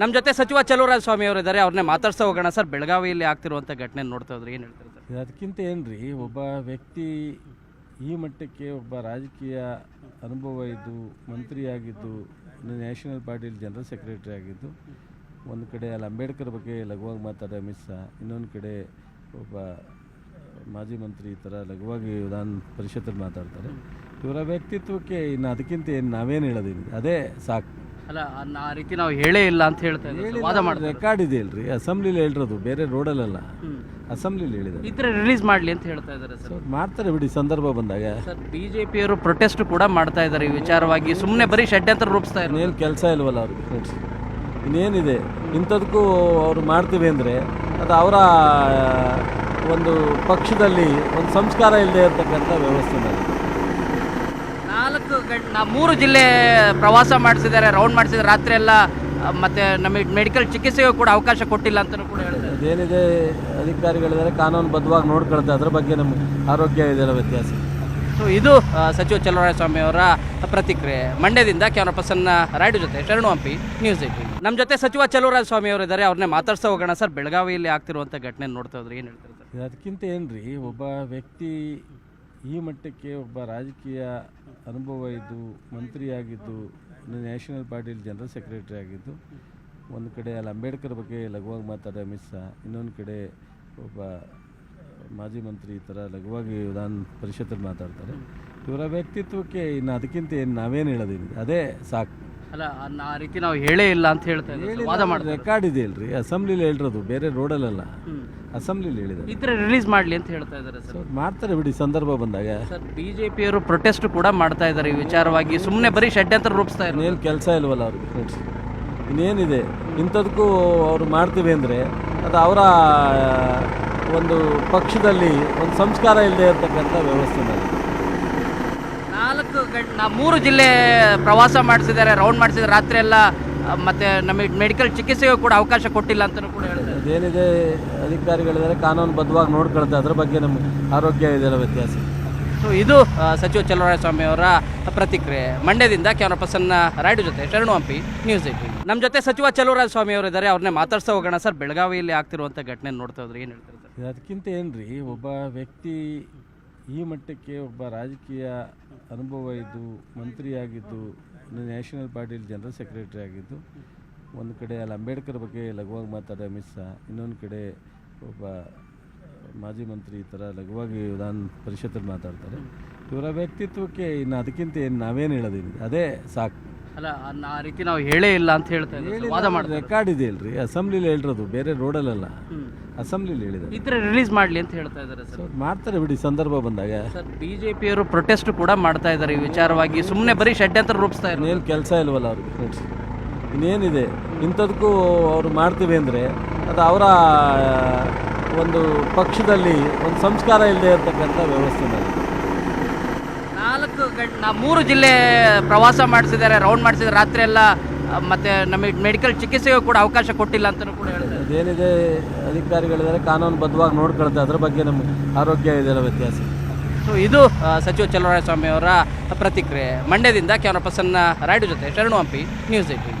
ನಮ್ಮ ಜೊತೆ ಸಚಿವ ಚಲುವರಾಜ ಸ್ವಾಮಿ ಅವರು ಇದ್ದಾರೆ ಅವ್ರನ್ನೇ ಮಾತಾಡ್ಸೋ ಹೋಗೋಣ ಸರ್. ಬೆಳಗಾವಿಯಲ್ಲಿ ಆಗ್ತಿರುವಂಥ ಘಟನೆ ನೋಡ್ತಾ ಇದ್ರೆ ಏನು ಹೇಳ್ತಾರೆ ಸರ್? ಅದಕ್ಕಿಂತ ಏನ್ರಿ, ಒಬ್ಬ ವ್ಯಕ್ತಿ ಈ ಮಟ್ಟಕ್ಕೆ ಒಬ್ಬ ರಾಜಕೀಯ ಅನುಭವ ಇದ್ದು, ಮಂತ್ರಿಯಾಗಿದ್ದು ನ್ಯಾಷನಲ್ ಪಾರ್ಟಿಲಿ ಜನರಲ್ ಸೆಕ್ರೆಟರಿ ಆಗಿದ್ದು, ಒಂದು ಕಡೆ ಅಲ್ಲಿ ಅಂಬೇಡ್ಕರ್ ಬಗ್ಗೆ ಲಘುವಾಗಿ ಮಾತಾಡೋ ಅಮಿತ್ ಶಾ, ಇನ್ನೊಂದು ಕಡೆ ಒಬ್ಬ ಮಾಜಿ ಮಂತ್ರಿ ಈ ಥರ ಲಘುವಾಗಿ ವಿಧಾನ ಪರಿಷತ್ತಲ್ಲಿ ಮಾತಾಡ್ತಾರೆ. ಇವರ ವ್ಯಕ್ತಿತ್ವಕ್ಕೆ ಇನ್ನು ಅದಕ್ಕಿಂತ ಏನು ನಾವೇನು ಹೇಳೋದಿಲ್ಲ. ಅದೇ ಸಾಕು. ಅಲ್ಲ ಆ ರೀತಿ ನಾವು ಹೇಳೇ ಇಲ್ಲ ಅಂತ ಹೇಳ್ತಾ ಇದ್ದಾರೆ ಸರ್. ವಾದ ಮಾಡ್ತಾರೆ ರೆಕಾರ್ಡ್ ಇದೆ ಅಲ್ರಿ. ಅಸೆಂಬ್ಲಿಲಿ ಹೇಳಿರೋದು ಬೇರೆ ರೋಡಲ್ಲ ಅಸೆಂಬ್ಲಿಲಿ ಹೇಳಿದ್ದಾರೆ. ಇದ್ರೆ ರಿಲೀಸ್ ಮಾಡಲಿ ಅಂತ ಹೇಳ್ತಾ ಇದ್ದಾರೆ ಸರ್. ಮಾಡ್ತಾರೆ ಬಿಡಿ ಸಂದರ್ಭ ಬಂದಾಗ. ಸರ್ ಬಿಜೆಪಿಯವರು ಪ್ರೊಟೆಸ್ಟ್ ಕೂಡ ಮಾಡ್ತಾ ಇದ್ದಾರೆ. ಈ ವಿಚಾರವಾಗಿ ಸುಮ್ಮನೆ ಬರೀ ಷಡ್ಯಂತ್ರ ರೂಪಿಸ್ತಾ ಇದ್ದಾರೆ ಏನು ಕೆಲಸ ಇಲ್ವಲ್ಲ ಅವ್ರಿಗೆ ಫ್ರೆಂಡ್ಸ್ ಇನ್ನೇನಿದೆ? ಇಂಥದಕ್ಕೂ ಅವರು ಮಾಡ್ತೀವಿ ಅಂದರೆ ಅದು ಅವರ ಒಂದು ಪಕ್ಷದಲ್ಲಿ ಒಂದು ಸಂಸ್ಕಾರ ಇಲ್ಲದೆ ಇರತಕ್ಕಂಥ ವ್ಯವಸ್ಥೆ ನಾಲ್ಕು ಗಂಟೆ ನಾ ಮೂರು ಜಿಲ್ಲೆ ಪ್ರವಾಸ ಮಾಡಿಸಿದ್ದಾರೆ ರೌಂಡ್ ಮಾಡಿಸಿದ್ದಾರೆ. ರಾತ್ರಿ ಎಲ್ಲ ಮತ್ತೆ ನಮಗೆ ಮೆಡಿಕಲ್ ಚಿಕಿತ್ಸೆಗೆ ಕೂಡ ಅವಕಾಶ ಕೊಟ್ಟಿಲ್ಲ ಅಂತಲೂ ಕೂಡ ಹೇಳಿದ್ದಾರೆ ಅದೇನಿದೆ ಅಧಿಕಾರಿಗಳಿದ್ದಾರೆ ಕಾನೂನುಬದ್ಧವಾಗಿ ನೋಡ್ಕೊಳ್ತಾ ಅದ್ರ ಬಗ್ಗೆ ನಮ್ಗೆ ಆರೋಗ್ಯ ಇದೆಲ್ಲ ವ್ಯತ್ಯಾಸ. ಸೊ ಇದು ಸಚಿವ ಚಲುವರಾಯ ಸ್ವಾಮಿ ಅವರ ಪ್ರತಿಕ್ರಿಯೆ. ಮಂಡ್ಯದಿಂದ ಕ್ಯಾಮರಾ ಪರ್ಸನ್ ರಾಯ್ಡು ಜೊತೆ ಶರಣು ಹಂಪಿ ನ್ಯೂಸ್ ಏಟೀನ್ ನಮ್ಮ ಜೊತೆ ಸಚಿವ ಚಲುವರಾಯ ಸ್ವಾಮಿ ಅವರು ಇದ್ದಾರೆ. ಅವ್ರನ್ನೇ ಮಾತಾಡ್ಸೋ ಹೋಗೋಣ ಸರ್. ಬೆಳಗಾವಿಯಲ್ಲಿ ಆಗ್ತಿರುವಂಥ ಘಟನೆ ನೋಡ್ತಾ ಇದ್ರೆ ಏನು ಹೇಳ್ತಾರೆ ಸರ್? ಅದಕ್ಕಿಂತ ರೀ ಒಬ್ಬ ವ್ಯಕ್ತಿ ಈ ಮಟ್ಟಕ್ಕೆ ಒಬ್ಬ ರಾಜಕೀಯ ಅನುಭವ ಇದ್ದು ಮಂತ್ರಿಯಾಗಿದ್ದು ನ್ಯಾಷನಲ್ ಪಾರ್ಟಿಯಲ್ಲಿ ಜನರಲ್ ಸೆಕ್ರೆಟರಿ ಆಗಿದ್ದು, ಒಂದು ಕಡೆ ಅಲ್ಲಿ ಅಂಬೇಡ್ಕರ್ ಬಗ್ಗೆ ಲಘುವಾಗಿ ಮಾತಾಡೋ ಅಮಿತ್ ಶಾ, ಇನ್ನೊಂದು ಕಡೆ ಒಬ್ಬ ಮಾಜಿ ಮಂತ್ರಿ ಈ ಥರ ಲಘುವಾಗಿ ವಿಧಾನ ಪರಿಷತ್ತಲ್ಲಿ ಮಾತಾಡ್ತಾರೆ. ಇವರ ವ್ಯಕ್ತಿತ್ವಕ್ಕೆ ಇನ್ನು ಅದಕ್ಕಿಂತ ಏನು ನಾವೇನು ಹೇಳೋದಿಲ್ಲ. ಅದೇ ಸಾಕು. ಅಲ್ಲ ಅನ್ನ ಆ ರೀತಿ ನಾವು ಹೇಳೇ ಇಲ್ಲ ಅಂತ ಹೇಳ್ತಾ ಇದ್ದಾರೆ. ವಾದ ಮಾಡ್ತಾರೆ. ರೆಕಾರ್ಡ್ ಇದೆ ಅಲ್ರಿ. ಅಸೆಂಬ್ಲಿಲಿ ಹೇಳಿರೋದು ಬೇರೆ ರೋಡಲ್ಲ ಅಸೆಂಬ್ಲಿಲಿ ಹೇಳಿದ್ದಾರೆ. ಇದ್ರೆ ರಿಲೀಸ್ ಮಾಡಲಿ ಅಂತ ಹೇಳ್ತಾ ಇದ್ದಾರೆ ಸರ್. ಸೊ ಮಾಡ್ತಾರೆ ಬಿಡಿ ಸಂದರ್ಭ ಬಂದಾಗ. ಸರ್ ಬಿಜೆಪಿಯವರು ಪ್ರೊಟೆಸ್ಟ್ ಕೂಡ ಮಾಡ್ತಾ ಇದ್ದಾರೆ ಈ ವಿಚಾರವಾಗಿ. ಸುಮ್ಮನೆ ಬರೀ ಷಡ್ಯಂತ್ರ ರೂಪಿಸ್ತಾ ಇದ್ದಾರೆ ಇನ್ನೇನು ಕೆಲಸ ಇಲ್ವಲ್ಲ ಅವ್ರಿಗೆ ಫ್ರೆಂಡ್ಸ್ ಇನ್ನೇನಿದೆ? ಇಂಥದಕ್ಕೂ ಅವ್ರು ಮಾಡ್ತೀವಿ ಅಂದರೆ ಅದು ಅವರ ಒಂದು ಪಕ್ಷದಲ್ಲಿ ಒಂದು ಸಂಸ್ಕಾರ ಇಲ್ಲದೆ ಇರತಕ್ಕಂಥ ವ್ಯವಸ್ಥೆ ನಾಲ್ಕು ಗಂಟೆ ನಾ ಮೂರು ಜಿಲ್ಲೆ ಪ್ರವಾಸ ಮಾಡಿಸಿದ್ದಾರೆ ರೌಂಡ್ ಮಾಡಿಸಿದ್ದಾರೆ ರಾತ್ರಿ ಎಲ್ಲ ಮತ್ತೆ ನಮಗೆ ಮೆಡಿಕಲ್ ಚಿಕಿತ್ಸೆಗೂ ಕೂಡ ಅವಕಾಶ ಕೊಟ್ಟಿಲ್ಲ ಅಂತಲೂ ಕೂಡ ಹೇಳಿದ್ದಾರೆ ಅದೇನಿದೆ ಅಧಿಕಾರಿಗಳಿದ್ದಾರೆ ಕಾನೂನುಬದ್ಧವಾಗಿ ನೋಡ್ಕೊಳ್ತಾ ಅದ್ರ ಬಗ್ಗೆ ನಮ್ಗೆ ಆರೋಗ್ಯ ಇದೆಲ್ಲ ವ್ಯತ್ಯಾಸ. ಸೊ ಇದು ಸಚಿವ ಚಲುವರಾಯ ಸ್ವಾಮಿ ಅವರ ಪ್ರತಿಕ್ರಿಯೆ. ಮಂಡ್ಯದಿಂದ ಕ್ಯಾಮರಾ ಪರ್ಸನ್ ರಾಯ್ಡು ಜೊತೆ ಶರಣು ಹಂಪಿ ನ್ಯೂಸ್ ಏಟಿ ನಮ್ಮ ಜೊತೆ ಸಚಿವ ಚಲುವರಾಯ ಸ್ವಾಮಿ ಅವರು ಇದ್ದಾರೆ ಅವ್ರನ್ನೇ ಮಾತಾಡ್ಸೋ ಹೋಗೋಣ ಸರ್. ಬೆಳಗಾವಿಯಲ್ಲಿ ಆಗ್ತಿರುವಂಥ ಘಟನೆ ನೋಡ್ತಾ ಇದ್ರೆ ಏನು ಹೇಳ್ತಾರೆ ಸರ್? ಅದಕ್ಕಿಂತ ರೀ ಒಬ್ಬ ವ್ಯಕ್ತಿ ಈ ಮಟ್ಟಕ್ಕೆ ಒಬ್ಬ ರಾಜಕೀಯ ಅನುಭವ ಇದ್ದು ಮಂತ್ರಿಯಾಗಿದ್ದು ನ್ಯಾಷನಲ್ ಪಾರ್ಟಿಯಲ್ಲಿ ಜನರಲ್ ಸೆಕ್ರೆಟರಿ ಆಗಿದ್ದು, ಒಂದು ಕಡೆ ಅಲ್ಲಿ ಅಂಬೇಡ್ಕರ್ ಬಗ್ಗೆ ಲಘುವಾಗಿ ಮಾತಾಡೋ ಅಮಿತ್ ಶಾ, ಇನ್ನೊಂದು ಕಡೆ ಒಬ್ಬ ಮಾಜಿ ಮಂತ್ರಿ ಈ ಥರ ಲಘುವಾಗಿ ವಿಧಾನ ಪರಿಷತ್ತಲ್ಲಿ ಮಾತಾಡ್ತಾರೆ. ಇವರ ವ್ಯಕ್ತಿತ್ವಕ್ಕೆ ಇನ್ನು ಅದಕ್ಕಿಂತ ಏನು ನಾವೇನು ಹೇಳೋದಿಲ್ಲ. ಅದೇ ಸಾಕು. ಅಲ್ಲ ಆ ರೀತಿ ನಾವು ಹೇಳೇ ಇಲ್ಲ ಅಂತ ಹೇಳ್ತಾ ಇದ್ದಾರೆ ಸರ್. ವಾದ ಮಾಡ್ತಾರೆ ರೆಕಾರ್ಡ್ ಇದೆ ಅಲ್ರಿ. ಅಸೆಂಬ್ಲಿಲಿ ಹೇಳಿರೋದು ಬೇರೆ ರೋಡಲ್ಲ ಅಸೆಂಬ್ಲಿಲಿ ಹೇಳಿದ್ದಾರೆ. ಇದ್ರೆ ರಿಲೀಸ್ ಮಾಡಲಿ ಅಂತ ಹೇಳ್ತಾ ಇದ್ದಾರೆ ಸರ್. ಮಾಡ್ತಾರೆ ಬಿಡಿ ಸಂದರ್ಭ ಬಂದಾಗ. ಸರ್ ಬಿಜೆಪಿಯವರು ಪ್ರೊಟೆಸ್ಟ್ ಕೂಡ ಮಾಡ್ತಾ ಇದ್ದಾರೆ ಈ ವಿಚಾರವಾಗಿ. ಸುಮ್ಮನೆ ಬರೀ ಷಡ್ಯಂತ್ರ ರೂಪಿಸ್ತಾ ಇದ್ದಾರೆ ಇನ್ನೇನು ಕೆಲಸ ಇಲ್ವಲ್ಲ ಅವ್ರಿಗೆ ಫ್ರೆಂಡ್ಸ್ ಇನ್ನೇನಿದೆ? ಇಂಥದಕ್ಕೂ ಅವರು ಮಾಡ್ತೀವಿ ಅಂದರೆ ಅದು ಅವರ ಒಂದು ಪಕ್ಷದಲ್ಲಿ ಒಂದು ಸಂಸ್ಕಾರ ಇಲ್ಲದೆ ಇರತಕ್ಕಂಥ ವ್ಯವಸ್ಥೆ ನಾಲ್ಕು ಗಂಟೆ ಮೂರು ಜಿಲ್ಲೆ ಪ್ರವಾಸ ಮಾಡಿಸಿದ್ದಾರೆ ರೌಂಡ್ ಮಾಡಿಸಿದ್ದಾರೆ. ರಾತ್ರಿ ಎಲ್ಲ ಮತ್ತೆ ನಮಗೆ ಮೆಡಿಕಲ್ ಚಿಕಿತ್ಸೆಗೂ ಕೂಡ ಅವಕಾಶ ಕೊಟ್ಟಿಲ್ಲ ಅಂತ ಕೂಡ ಹೇಳಿದ್ದಾರೆ ಏನಿದೆ ಅಧಿಕಾರಿಗಳಿದ್ದಾರೆ ಕಾನೂನು ಬದ್ಧವಾಗಿ ನೋಡ್ಕೊಳ್ತಾ ಅದ್ರ ಬಗ್ಗೆ ನಮ್ಮ ಆರೋಗ್ಯ ಇದೆಲ್ಲ ವ್ಯತ್ಯಾಸ. ಸೊ ಇದು ಸಚಿವ ಚಲುವರಾಯ ಸ್ವಾಮಿ ಅವರ ಪ್ರತಿಕ್ರಿಯೆ. ಮಂಡ್ಯದಿಂದ ಕ್ಯಾಮರಾ ಪರ್ಸನ್ ರಾಯ್ಡು ಜೊತೆ ಶರಣು ಹಂಪಿ ನ್ಯೂಸ್ ಏಟೀನ್